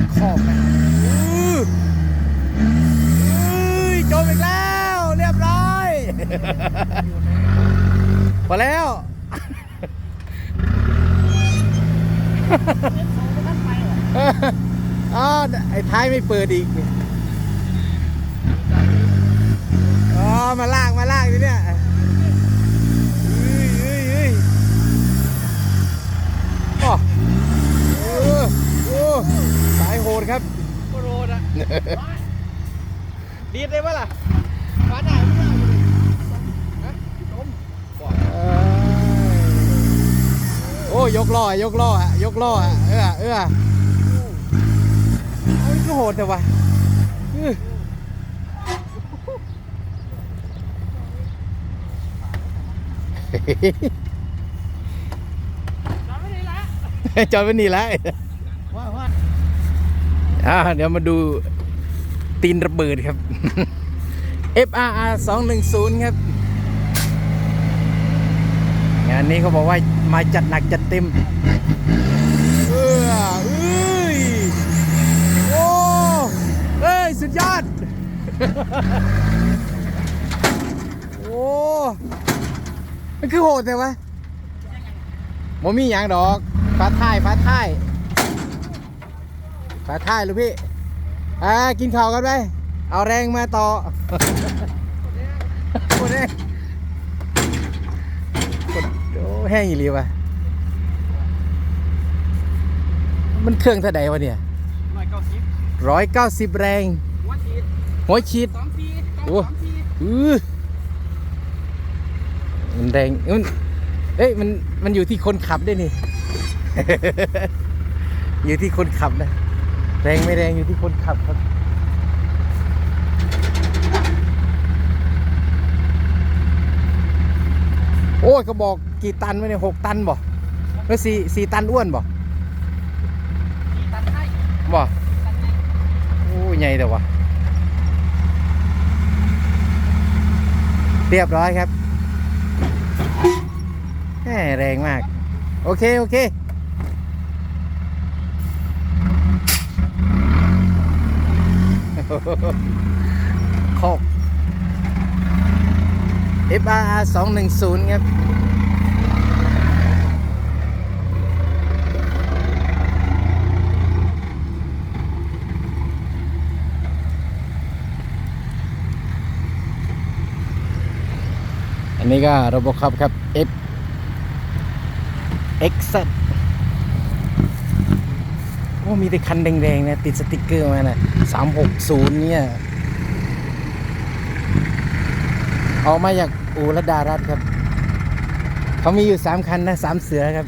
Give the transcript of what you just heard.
ถคอกนะจมอีกแล้ว เรียบร้อยพอแล้วอ๋อไอ้ท้ายไม่เปิดอีกอ๋อมาลากมาลากทีเนี่ยเอ้ยเอ้ยเอ้ยโอ้เออโอ้สายโหด ครับโคโรนอะดีดได้ปะล่ะฟ้าหนาวไม่ได้เลยฮะจมบอกเอ้ยโอ้ยกล้อยกล้ออะยกล้ออะเออเออโอ้ยก็โหดแต่ว่าอื้อจำไม่ได้ละจอดไว้นี่แล้วว่าว่า อ่าเดี๋ยวมาดูตีนระเบิดครับ FRR 210 ครับ งานนี้เขาบอกว่ามาจัดหนักจัดเต็มเออเอ้ยโอ้เอ้ย สุดยอด โอ้มันคือโหดแต่วะมมีอย่างดอก ฟ้าท้าย ฟ้าท้าย ฝาท้ายลูกพี่อ่ากินข้าวกันไปเอาแรงมาต่อโคตรแห้งโคตรโอ้แห้งอีหลีวะมันเครื่องเท่าใดวะเนี่ยหน่อยเก้าสิบร้อยเก้าสิบแรง หัวฉีดหัวฉีดสองทีโอ้สองทีอือมันแรงมันเอ้ยมันมันอยู่ที่คนขับด้วยนี่ อยู่ที่คนขับนะ แรงไม่แรงอยู่ที่คนขับครับโอ้ยเขาบอกกี่ตันวะเนี่ยหกตันบ่แล้วสี่สี่ตันอ้วนบ่ทีตัดให้บ่ตัดให้โอ้ยใหญ่แต่วะเรียบร้อยครับแหมแรงมาก โอเค โอเค คอก FRR 210 ครับอันนี้ก็ระบบขับครับ F X อ้มีแต่คันแดงๆนะติดสติกเกอร์มานะ360เนี่ยออกมาจากอูรดารัตครับ เขามีอยู่สามคันนะสามเสือครับ